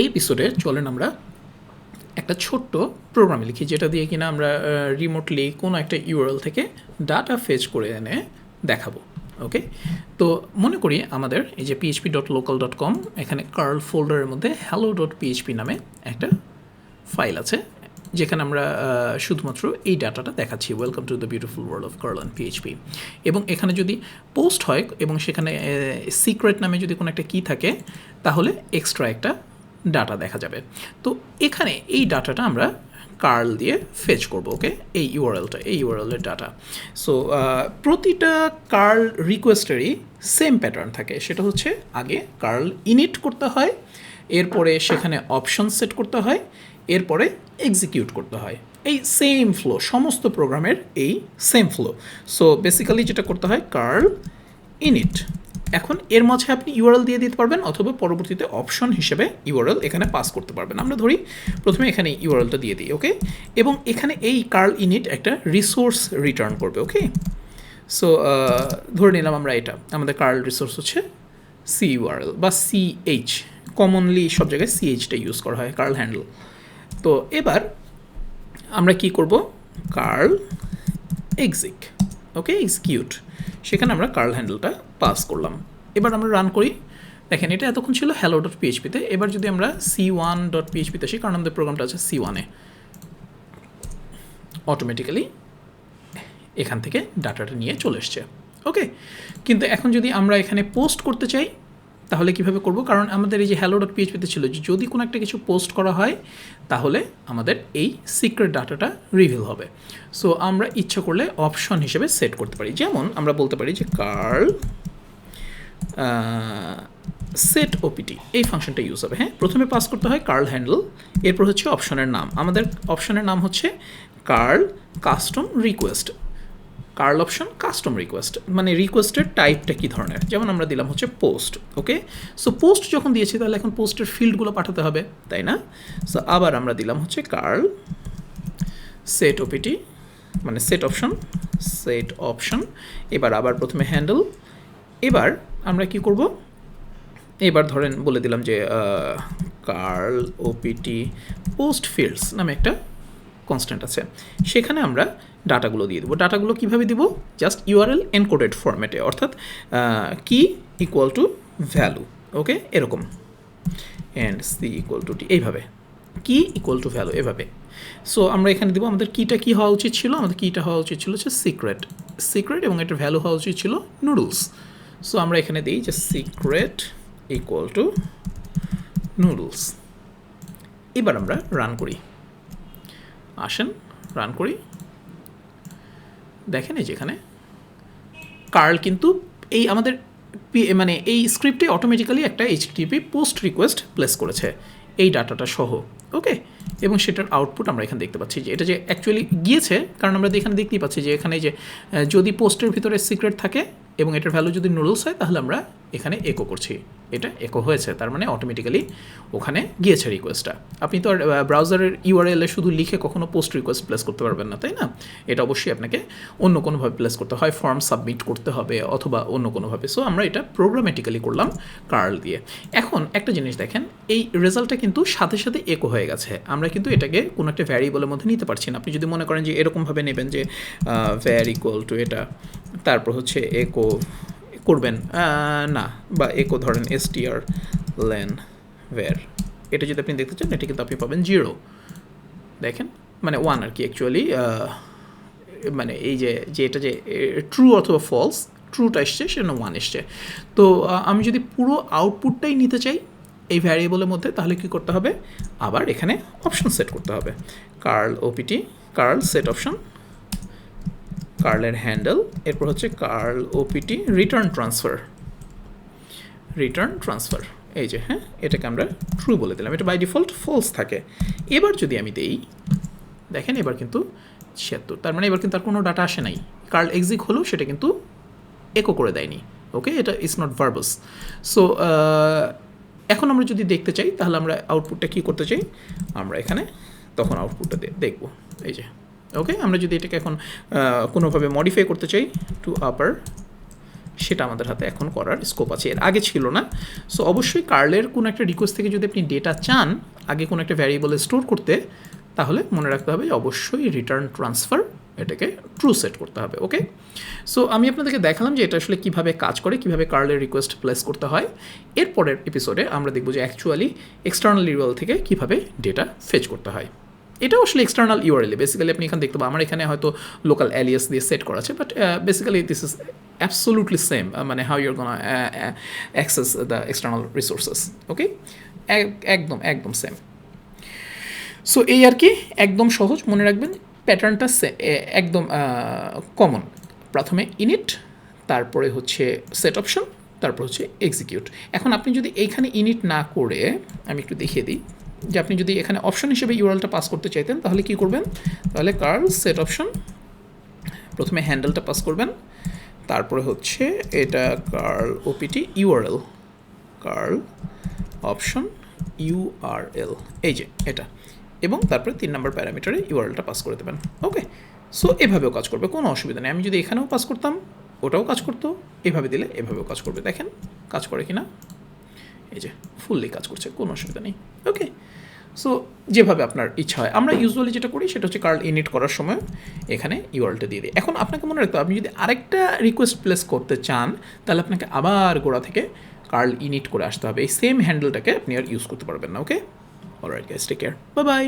এই এপিসোডে চলেন আমরা একটা ছোট্ট প্রোগ্রাম লিখি, যেটা দিয়ে কিনা আমরা রিমোটলি কোনো একটা ইউআরএল থেকে ডাটা ফেচ করে এনে দেখাবো ওকে তো মনে করি আমাদের এই যে PHP dot local dot com এখানে কার্ল ফোল্ডারের মধ্যে হ্যালো ডট পিএইচপি নামে একটা ফাইল আছে, যেখানে আমরা শুধুমাত্র এই ডাটাটা দেখাচ্ছি। Welcome to the beautiful world of curl and PHP এবং এখানে যদি পোস্ট হয় এবং সেখানে সিক্রেট নামে যদি কোনো একটা কি থাকে, তাহলে এক্সট্রা একটা ডাটা দেখা যাবে। তো এখানে এই ডাটাটা আমরা কার্ল দিয়ে ফেচ করব, ওকে? এই ইউআরএলটা, এই ইউআরএলের ডাটা। সো প্রতিটা কার্ল রিকোয়েস্টেরই সেম প্যাটার্ন থাকে। সেটা হচ্ছে আগে কার্ল ইনিট করতে হয়, এরপরে সেখানে অপশন সেট করতে হয়, এরপরে এক্সিকিউট করতে হয়। এই সেম ফ্লো, সমস্ত প্রোগ্রামের এই সেম ফ্লো। সো, বেসিক্যালি যেটা করতে হয়, কার্ল ইনিট এখন এর মাঝে আপনি ইউআরএল দিয়ে দিতে পারবেন অথবা পরবর্তীতে অপশন হিসেবে ইউআরএল এখানে পাস করতে পারবেন। আমরা ধরি প্রথমে এখানে ইউআরএলটা দিয়ে দিই ওকে এবং এখানে এই কার্ল ইনিট একটা রিসোর্স রিটার্ন করবে ওকে সো ধরে নিলাম আমরা এটা, আমাদের কার্ল রিসোর্স হচ্ছে সি ইউআরএল বা সিএইচ কমনলি সব জায়গায় সিএইচটা ইউজ করা হয় কার্ল হ্যান্ডেল তো এবার আমরা কি করব? কার্ল এক্সিক ওকে এক্সিকিউট সেখানে আমরা কার্ল হ্যান্ডেলটা পাস করলাম। এবার আমরা রান করি। দেখেন, এটা এতক্ষণ ছিল হ্যালো ডট পিএইচপিতে এবার যদি আমরা সি ওয়ান ডট পিএইচপিতে আসি, কারণ আমাদের প্রোগ্রামটা আছে সি ওয়ানে অটোমেটিক্যালি এখান থেকে ডাটাটা নিয়ে চলে এসছে। ওকে কিন্তু এখন যদি আমরা এখানে পোস্ট করতে চাই তাহলে কীভাবে করব? কারণ আমাদের এই যে হ্যালো ডট পিএইচপিতে ছিল যে যদি কোনো একটা কিছু পোস্ট করা হয়, তাহলে আমাদের এই সিক্রেট ডাটাটা রিভিল হবে। সো আমরা ইচ্ছা করলে অপশন হিসেবে সেট করতে পারি। যেমন আমরা বলতে পারি যে কার্ল সেট ওপিটি এই ফাংশনটা ইউজ হবে। হ্যাঁ প্রথমে পাস করতে হয় কার্ল হ্যান্ডেল এরপর হচ্ছে অপশনের নাম। আমাদের অপশনের নাম হচ্ছে curl custom request curl option, custom request. মানে রিকোয়েস্টের টাইপটা কী ধরনের? যেমন আমরা দিলাম হচ্ছে পোস্ট, ওকে? সো পোস্ট যখন দিয়েছি, তাহলে এখন পোস্টের ফিল্ডগুলো পাঠাতে হবে, তাই না? সো আবার আমরা দিলাম হচ্ছে কার্ল, সেট ওপিটি মানে সেট অপশন সেট অপশন। এবার আবার প্রথমে হ্যান্ডেল। এবার আমরা কি করব? এবার ধরেন বলে দিলাম যে কার্ল ওপিটি পোস্ট ফিল্ডস নামে একটা কনস্ট্যান্ট আছে। সেখানে আমরা ডাটাগুলো দিয়ে দেবো। ডাটাগুলো কীভাবে দিব? জাস্ট ইউআরএল এনকোডেড ফরম্যাটে অর্থাৎ কি ইকুয়াল টু ভ্যালু ওকে এরকম। And C equal to T এইভাবে। কি ইকুয়াল টু ভ্যালু এভাবে। সো আমরা এখানে দেবো, আমাদের কিটা কী হওয়া উচিত ছিল? আমাদের কিটা হওয়া উচিত ছিল হচ্ছে সিক্রেট সিক্রেট এবং এটার ভ্যালু হওয়া উচিত ছিল নুডলস সো আমরা এখানে দিই যে সিক্রেট ইকুয়াল টু নুডলস এবার আমরা রান করি। আসেন রান করি। দেখেন এই যেখানে কার্ল কিন্তু এই আমাদের মানে এই স্ক্রিপ্টে অটোমেটিক্যালি একটা এইচটিপি পোস্ট রিকোয়েস্ট প্লেস করেছে, এই ডাটাটা সহ ওকে এবং সেটার আউটপুট আমরা এখানে দেখতে পাচ্ছি যে, এটা যে অ্যাকচুয়ালি গিয়েছে, কারণ আমরা এখানে দেখতেই পাচ্ছি যে, এখানে যে যদি পোস্টের ভিতরে সিক্রেট থাকে এবং এটার ভ্যালু যদি নুডলস হয়, তাহলে আমরা এখানে একো করছি। এটা একো হয়েছে, তার মানে অটোমেটিক্যালি ওখানে গিয়েছে রিকোয়েস্টটা আপনি তো আর ব্রাউজারের ইউআরএল শুধু লিখে কখনো পোস্ট রিকোয়েস্ট প্লেস করতে পারবেন না, তাই না? এটা অবশ্যই আপনাকে অন্য কোনোভাবে প্লেস করতে হয় ফর্ম সাবমিট করতে হবে অথবা অন্য কোনোভাবে। সো আমরা এটা প্রোগ্রামেটিক্যালি করলাম কার্ল দিয়ে। এখন একটা জিনিস দেখেন, এই রেজাল্টটা কিন্তু সাথে সাথে একো হয়ে গেছে। আমরা কিন্তু এটাকে কোনো একটা ভ্যারিয়েবলের মধ্যে নিতে পারছি না। আপনি যদি মনে করেন যে এরকমভাবে নেবেন যে ভ্যার ইকুয়াল টু এটা, তারপর হচ্ছে একো করবেন? না। বা একো ধরেন এসটিআর লেন ভ্যার এটা যদি আপনি দেখতে চান এটা কিন্তু আপনি পাবেন জিরো। দেখেন? মানে ওয়ান আর কি অ্যাকচুয়ালি মানে এই যে যে এটা যে ট্রু অথবা ফলস ট্রুটা এসছে সেটা ওয়ান এসছে। তো আমি যদি পুরো আউটপুটটাই নিতে চাই এই ভ্যারিয়েবলের মধ্যে, তাহলে কি করতে হবে? আবার এখানে অপশন সেট করতে হবে। Curl OPT curl set option কার্লের handle, এরপর হচ্ছে curl OPT return transfer. Return transfer, এই যে হ্যাঁ এটাকে আমরা ট্রু বলে দিলাম। এটা বাই ডিফল্ট ফলস থাকে। এবার যদি আমি দেই, দেখেন এবার কিন্তু ছিয়াত্তর, তার মানে এবার কিন্তু আর কোনো ডাটা আসে নাই। কার্ল এক্সিক হলেও সেটা কিন্তু একো করে দেয়নি। ওকে এটা ইজ নট ভার্বাস সো এখন আমরা যদি দেখতে চাই, তাহলে আমরা আউটপুটটা কী করতে চাই? আমরা এখানে তখন আউটপুটটা দেখব। এই যে ওকে আমরা যদি এটাকে এখন কোনোভাবে মডিফাই করতে চাই টু আপার সেটা আমাদের হাতে এখন করার স্কোপ আছে। এর আগে ছিল না। সো অবশ্যই কার্লের কোনো একটা রিকোয়েস্ট থেকে যদি আপনি ডেটা চান, আগে কোনো একটা ভ্যারিয়েবলে স্টোর করতে, তাহলে মনে রাখতে হবে অবশ্যই রিটার্ন ট্রান্সফার এটাকে ট্রু সেট করতে হবে ওকে সো আমি আপনাদেরকে দেখালাম যে এটা আসলে কীভাবে কাজ করে, কীভাবে কার্লের রিকোয়েস্ট প্লেস করতে হয়। এরপরের এপিসোডে আমরা দেখব যে অ্যাকচুয়ালি এক্সটার্নাল ইউআরএল থেকে কীভাবে ডেটা ফেচ করতে হয়। এটাও আসলে এক্সটার্নাল ইউআরএল বেসিক্যালি আপনি এখানে দেখতে পাবেন। আমার এখানে হয়তো লোকাল অ্যালিয়াস দিয়ে সেট করা আছে but basically this is absolutely same মানে how your gonna access the external resources okay একদম একদম সেম সো এই আর কি, একদম সহজ, মনে রাখবেন প্যাটার্নটা একদম কমন প্রথমে ইনিট তারপরে হচ্ছে সেট অপশন তারপর হচ্ছে এক্সিকিউট এখন আপনি যদি এইখানে ইনিট না করে, আমি একটু দেখিয়ে দিই। যে আপনি যদি এখানে অপশন হিসেবে ইউআরএলটা পাস করতে চাইতেন, তাহলে কি করবেন? তাহলে কার্ল সেট অপশন প্রথমে হ্যান্ডেলটা পাস করবেন। তারপরে হচ্ছে এটা curl OPT URL curl option URL এই যে এটা। এবং তারপরে তিন নম্বর প্যারামিটারে ইউআরএলটা পাস করে দেবেন। ওকে সো এভাবেও কাজ করবে, কোনো অসুবিধা নেই। আমি যদি এখানেও পাস করতাম, ওটাও কাজ করতো। এভাবে দিলে এভাবেও কাজ করবে। দেখেন, কাজ করে কি না এই যে ফুললি কাজ করছে, কোনো অসুবিধা নেই। ওকে সো যেভাবে আপনার ইচ্ছা হয়, আমরা ইউজুয়ালি যেটা করি, সেটা হচ্ছে কার্ল ইনিট করার সময় এখানে ইউআরএলটা দিয়ে দিই। এখন আপনাকে মনে রাখতে আপনি যদি আরেকটা রিকোয়েস্ট প্লেস করতে চান, তাহলে আপনাকে আবার গোড়া থেকে কার্ল ইনিট করে আসতে হবে। এই সেম হ্যান্ডেলটাকে আপনি আর ইউজ করতে পারবেন না okay alright guys take care bye bye